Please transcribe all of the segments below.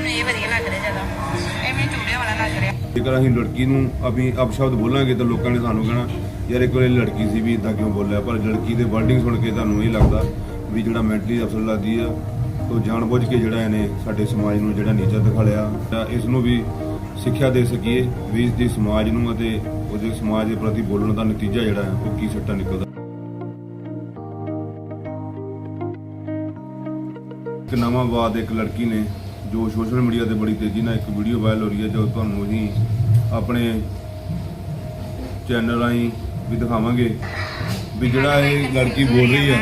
ਮੈਨੂੰ ਇਹ ਵਧੀਆ ਲੱਗ ਰਿਹਾ ਜ਼ਿਆਦਾ। ਇਹ ਚੂੜਿਆਂ ਵਾਲਾ ਲੱਗ ਰਿਹਾ। ਜੇਕਰ ਅਸੀਂ ਲੜਕੀ ਨੂੰ ਆਪਣੀ ਅਪਸ਼ਬਦ ਬੋਲਾਂਗੇ ਤਾਂ ਲੋਕਾਂ ਨੇ ਸਾਨੂੰ ਕਹਿਣਾ, ਯਾਰ ਇੱਕ ਵਾਰੀ ਲੜਕੀ ਸੀ ਵੀ ਇਦਾਂ ਕਿਉਂ ਬੋਲਿਆ? ਪਰ ਲੜਕੀ ਦੇ ਵਰਡਿੰਗ ਸੁਣ ਕੇ ਤੁਹਾਨੂੰ ਇਹ ਲੱਗਦਾ ਵੀ ਜਿਹੜਾ ਮੈਂਟਲੀ ਅਫਸਰ ਲੱਗਦੀ ਆ, ਉਹ ਜਾਣਬੁੱਝ ਕੇ ਜਿਹੜਾ ਇਹਨੇ ਸਾਡੇ ਸਮਾਜ ਨੂੰ ਜਿਹੜਾ ਨੀਚਾ ਦਿਖਾਲਿਆ ਤਾਂ ਇਸ ਨੂੰ ਵੀ ਸਿੱਖਿਆ ਦੇ ਸਕੀਏ ਵੀ ਇਸ ਦੀ ਸਮਾਜ ਨੂੰ ਅਤੇ ਉਹਦੇ ਸਮਾਜ ਦੇ ਪ੍ਰਤੀ ਬੋਲਣ ਦਾ ਨਤੀਜਾ ਜਿਹੜਾ ਹੈ, ਉਹ ਕੀ ਸੱਟਾ ਨਿਕਲਦਾ। ਇੱਕ ਨਵਾਂ ਬਾਦ ਇੱਕ ਲੜਕੀ ਨੇ ਜੋ ਸੋਸ਼ਲ ਮੀਡੀਆ ਤੇ ਬੜੀ ਤੇਜ਼ੀ ਨਾਲ ਇੱਕ ਵੀਡੀਓ ਵਾਇਰਲ ਹੋ ਰਹੀ ਹੈ ਜੋ ਤੁਹਾਨੂੰ ਅਸੀਂ ਆਪਣੇ ਚੈਨਲ ਰਾਹੀਂ ਵੀ ਦਿਖਾਵਾਂਗੇ ਵੀ ਜਿਹੜਾ ਇਹ ਲੜਕੀ ਬੋਲ ਰਹੀ ਹੈ।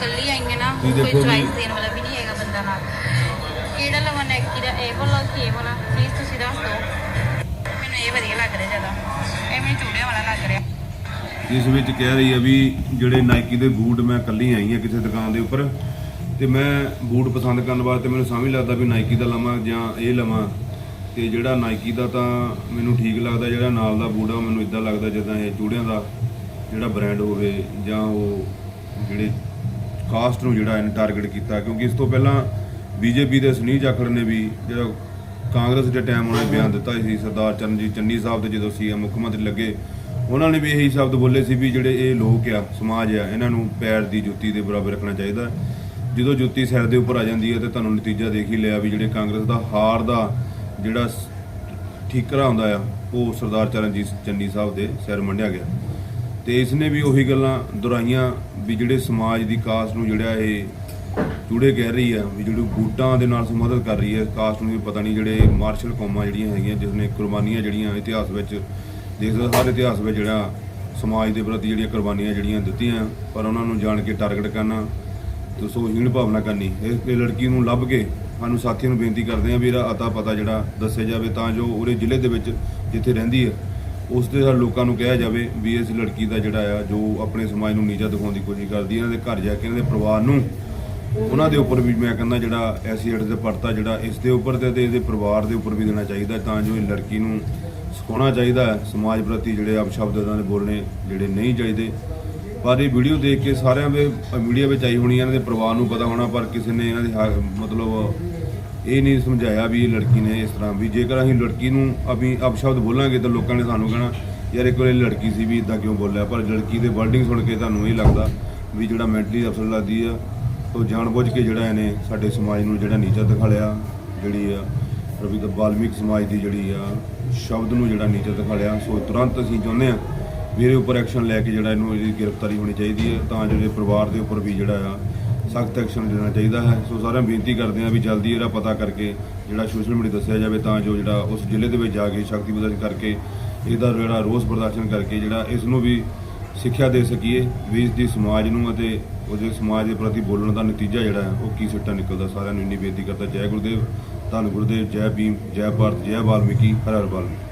ਕੱਲੀ ਆਈਆਂ ਨਾ ਤੁਸੀਂ ਕੋਈ ਦੇਖੋ ਵੀ- ਚੁਆਇਸ ਦੇਣ ਵਾਲਾ ਵੀ ਨਹੀਂ ਹੈਗਾ ਬੰਦਾ ਨਾਲ। ਕਿਹੜਾ ਲਵਾਂ ਨੈਕੀ ਦਾ ਇਹ ਵਾਲਾ ਕਿ ਇਹ ਵਾਲਾ? ਪਲੀਜ਼ ਤੁਸੀਂ ਦੱਸ ਦਿਓ। ਮੈਨੂੰ ਇਹ ਵਧੀਆ ਲੱਗ ਰਿਹਾ ਜ਼ਿਆਦਾ। ਇਹ ਮੈਨੂੰ ਚੂੜਿਆਂ ਵਾਲਾ ਲੱਗ ਰਿਹਾ। ਜਿਸ ਵਿੱਚ ਕਹਿ ਰਹੀ ਹੈ ਵੀ ਜਿਹੜੇ ਨਾਈਕੀ ਦੇ ਬੂਟ ਮੈਂ ਕੱਲੀ ਆਈ ਹਾਂ ਕਿਸੇ ਦੁਕਾਨ ਦੇ ਉੱਪਰ ਤੇ ਮੈਂ ਬੂਟ ਪਸੰਦ ਕਰਨ ਵਾਸਤੇ ਮੈਨੂੰ ਸਮਝ ਲੱਗਦਾ ਵੀ ਨਾਈਕੀ ਦਾ ਲਵਾਂ ਜਾਂ ਇਹ ਲਵਾਂ। ਤੇ ਜਿਹੜਾ ਨਾਈਕੀ ਦਾ ਤਾਂ ਮੈਨੂੰ ਠੀਕ ਲੱਗਦਾ, ਜਿਹੜਾ ਨਾਲ ਦਾ ਬੂਟ ਆ ਮੈਨੂੰ ਇਦਾਂ ਲੱਗਦਾ ਜਿੱਦਾਂ ਇਹ ਚੂੜਿਆਂ ਦਾ ਜਿਹੜਾ ਬ੍ਰਾਂਡ ਹੋਵੇ ਜਾਂ ਉਹ ਜਿਹੜੇ ਕਾਸਟ ਨੂੰ ਜਿਹੜਾ ਇਹਨੇ ਟਾਰਗੇਟ ਕੀਤਾ। ਕਿਉਂਕਿ ਇਸ ਤੋਂ ਪਹਿਲਾਂ ਬੀਜੇਪੀ ਦੇ ਸੁਨੀਲ ਜਾਖੜ ਨੇ ਵੀ ਜਿਹੜਾ ਕਾਂਗਰਸ ਦੇ ਟਾਈਮ ਉਹਨੇ ਬਿਆਨ ਦਿੱਤਾ ਸੀ, ਸਰਦਾਰ ਚਰਨਜੀਤ ਚੰਨੀ ਸਾਹਿਬ ਦੇ ਜਦੋਂ ਸੀ ਮੁੱਖ ਮੰਤਰੀ ਲੱਗੇ, ਉਹਨਾਂ ਨੇ ਵੀ ਇਹੀ ਸ਼ਬਦ ਬੋਲੇ ਸੀ ਵੀ ਜਿਹੜੇ ਇਹ ਲੋਕ ਆ, ਸਮਾਜ ਆ, ਇਹਨਾਂ ਨੂੰ ਪੈਰ ਦੀ ਜੁੱਤੀ ਦੇ ਬਰਾਬਰ ਰੱਖਣਾ ਚਾਹੀਦਾ। ਜਦੋਂ ਜੁੱਤੀ ਸਿਰ ਦੇ ਉੱਪਰ ਆ ਜਾਂਦੀ ਹੈ ਤੇ ਤੁਹਾਨੂੰ ਨਤੀਜਾ ਦੇਖ ਹੀ ਲਿਆ ਵੀ ਜਿਹੜੇ ਕਾਂਗਰਸ ਦਾ ਹਾਰ ਦਾ ਜਿਹੜਾ ਠੀਕਰਾ ਹੁੰਦਾ ਆ, ਉਹ ਸਰਦਾਰ ਚਰਨਜੀਤ ਚੰਨੀ ਸਾਹਿਬ ਦੇ ਸਿਰ ਮੰਡਿਆ ਗਿਆ। ਤੇ ਇਸ ਨੇ ਵੀ ਉਹੀ ਗੱਲਾਂ ਦੁਹਰਾਈਆਂ ਵੀ ਜਿਹੜੇ ਸਮਾਜ ਦੀ ਕਾਸਟ ਨੂੰ ਜਿਹੜਾ ਇਹ ਚੂੜੇ ਕਹਿ ਰਹੀ ਆ, ਵੀ ਜਿਹੜੀ ਬੂਟਾਂ ਦੇ ਨਾਲ ਸੰਬੰਧਿਤ ਕਰ ਰਹੀ ਹੈ, ਕਾਸਟ ਨੂੰ ਵੀ ਪਤਾ ਨਹੀਂ ਜਿਹੜੇ ਮਾਰਸ਼ਲ ਕੌਮਾਂ ਜਿਹੜੀਆਂ ਹੈਗੀਆਂ ਜਿਸ ਨੇ ਕੁਰਬਾਨੀਆਂ ਜਿਹੜੀਆਂ ਇਤਿਹਾਸ ਵਿੱਚ, ਦੇਸ਼ ਦਾ ਹਰ ਇਤਿਹਾਸ ਵਿੱਚ ਜਿਹੜਾ ਸਮਾਜ ਦੇ ਪ੍ਰਤੀ ਜਿਹੜੀਆਂ ਕੁਰਬਾਨੀਆਂ ਜਿਹੜੀਆਂ ਦਿੱਤੀਆਂ, ਪਰ ਉਹਨਾਂ ਨੂੰ ਜਾਣ ਕੇ ਟਾਰਗੇਟ ਕਰਨਾ ਤੇ ਸੋਹੀਣ ਭਾਵਨਾ ਕਰਨੀ। ਇਸ ਇਹ ਲੜਕੀ ਨੂੰ ਲੱਭ ਕੇ ਸਾਨੂੰ ਸਾਥੀਆਂ ਨੂੰ ਬੇਨਤੀ ਕਰਦੇ ਆ ਵੀ ਇਹਦਾ ਅਤਾ ਪਤਾ ਜਿਹੜਾ ਦੱਸਿਆ ਜਾਵੇ ਤਾਂ ਜੋ ਉਹਦੇ ਜ਼ਿਲ੍ਹੇ ਦੇ ਵਿੱਚ ਜਿੱਥੇ ਰਹਿੰਦੀ ਹੈ, ਉਸ ਦੇ ਲੋਕਾਂ ਨੂੰ ਕਿਹਾ ਜਾਵੇ ਵੀ ਇਸ ਲੜਕੀ ਦਾ ਜਿਹੜਾ ਆ, ਜੋ ਆਪਣੇ ਸਮਾਜ ਨੂੰ ਨੀਚਾ ਦਿਖਾਉਣ ਦੀ ਕੋਸ਼ਿਸ਼ ਕਰਦੀ ਹੈ ਇਹਨਾਂ ਦੇ ਘਰ ਜਾ ਕੇ ਇਹਨਾਂ ਦੇ ਪਰਿਵਾਰ ਨੂੰ ਉਹਨਾਂ ਦੇ ਉੱਪਰ ਵੀ ਮੈਂ ਕਹਿੰਦਾ ਜਿਹੜਾ ਐਸੀਡ ਦੇ ਪਰਤਾ ਜਿਹੜਾ ਇਸ ਦੇ ਉੱਪਰ ਤੇ ਇਹਦੇ ਪਰਿਵਾਰ ਦੇ ਉੱਪਰ ਵੀ ਦੇਣਾ ਚਾਹੀਦਾ ਤਾਂ ਜੋ ਇਹ ਲੜਕੀ ਨੂੰ ਸਿਖਾਉਣਾ ਚਾਹੀਦਾ ਸਮਾਜ ਪ੍ਰਤੀ ਜਿਹੜੇ ਆਪ ਸ਼ਬਦ ਦੇ ਬੋਲਣੇ ਜਿਹੜੇ ਨਹੀਂ ਚਾਹੀਦੇ। ਪਰ ਇਹ ਵੀਡੀਓ ਦੇਖ ਕੇ ਸਾਰਿਆਂ ਦੇ ਮੀਡੀਆ ਵਿੱਚ ਆਈ ਹੋਣੀ ਇਹਨਾਂ ਦੇ ਪਰਿਵਾਰ ਨੂੰ ਪਤਾ ਹੋਣਾ, ਪਰ ਕਿਸੇ ਨੇ ਇਹਨਾਂ ਦੇ ਹਾ- ਮਤਲਬ ਇਹ ਨਹੀਂ ਸਮਝਾਇਆ ਵੀ ਇਹ ਲੜਕੀ ਨੇ ਇਸ ਤਰ੍ਹਾਂ, ਵੀ ਜੇਕਰ ਅਸੀਂ ਲੜਕੀ ਨੂੰ ਆਪਣੀ ਅਪਸ਼ਬਦ ਬੋਲਾਂਗੇ ਤਾਂ ਲੋਕਾਂ ਨੇ ਸਾਨੂੰ ਕਹਿਣਾ, ਯਾਰ, ਇੱਕ ਵਾਰੀ ਲੜਕੀ ਸੀ ਵੀ ਇਦਾਂ ਕਿਉਂ ਬੋਲਿਆ? ਪਰ ਲੜਕੀ ਦੇ ਵਰਡਿੰਗ ਸੁਣ ਕੇ ਤੁਹਾਨੂੰ ਇਹ ਲੱਗਦਾ ਵੀ ਜਿਹੜਾ ਮੈਂਟਲੀ ਅਫਸਰ ਲੱਗਦੀ ਆ, ਉਹ ਜਾਣਬੁੱਝ ਕੇ ਜਿਹੜਾ ਇਹਨੇ ਸਾਡੇ ਸਮਾਜ ਨੂੰ ਜਿਹੜਾ ਨੀਚਾ ਦਿਖਾਲਿਆ ਜਿਹੜੀ ਆ, ਰਵੀ ਦਾ ਬਾਲਮੀਕ ਸਮਾਜ ਦੀ ਜਿਹੜੀ ਆ, ਸ਼ਬਦ ਨੂੰ ਜਿਹੜਾ ਨੀਚਾ ਦਿਖਾਲਿਆ ਸੋ ਤੁਰੰਤ ਅਸੀਂ ਚਾਹੁੰਦੇ ਆ ਵੀ ਇਹਦੇ ਉੱਪਰ ਐਕਸ਼ਨ ਲੈ ਕੇ ਜਿਹੜਾ ਇਹਨੂੰ ਇਹਦੀ ਗ੍ਰਿਫਤਾਰੀ ਹੋਣੀ ਚਾਹੀਦੀ ਹੈ, ਤਾਂ ਜਿਹੜੇ ਪਰਿਵਾਰ ਦੇ ਉੱਪਰ ਵੀ ਜਿਹੜਾ ਆ, ਸਖਤ ਐਕਸ਼ਨ ਲੈਣਾ ਚਾਹੀਦਾ ਹੈ। ਸੋ ਸਾਰਿਆਂ ਨੂੰ ਬੇਨਤੀ ਕਰਦੇ ਆ ਵੀ ਜਲਦੀ ਇਹਦਾ ਪਤਾ ਕਰਕੇ ਜਿਹੜਾ ਸੋਸ਼ਲ ਮੀਡੀਆ ਦੱਸਿਆ ਜਾਵੇ, ਤਾਂ ਜੋ ਜਿਹੜਾ ਉਸ ਜ਼ਿਲ੍ਹੇ ਦੇ ਵਿੱਚ ਜਾ ਕੇ ਸ਼ਕਤੀ ਪ੍ਰਦਰਸ਼ਨ ਕਰਕੇ ਇਹਦਾ ਜਿਹੜਾ ਰੋਸ ਪ੍ਰਦਰਸ਼ਨ ਕਰਕੇ ਜਿਹੜਾ ਇਸ ਨੂੰ ਵੀ ਸਿੱਖਿਆ ਦੇ ਸਕੀਏ, ਵੀ ਇਸ ਦੀ ਸਮਾਜ ਨੂੰ ਅਤੇ ਉਹਦੇ ਸਮਾਜ ਦੇ ਪ੍ਰਤੀ ਬੋਲਣ ਦਾ ਨਤੀਜਾ ਜਿਹੜਾ ਹੈ, ਉਹ ਕੀ ਸਿੱਟਾ ਨਿਕਲਦਾ। ਸਾਰਿਆਂ ਨੂੰ ਇੰਨੀ ਬੇਨਤੀ ਕਰਦਾ। ਜੈ ਗੁਰਦੇਵ, ਧੰਨ ਗੁਰਦੇਵ, ਜੈ ਭੀਮ, ਜੈ ਭਾਰਤ, ਜੈ ਵਾਲਮੀਕੀ, ਹਰ ਹਰ ਵਾਲਮੀਕੀ।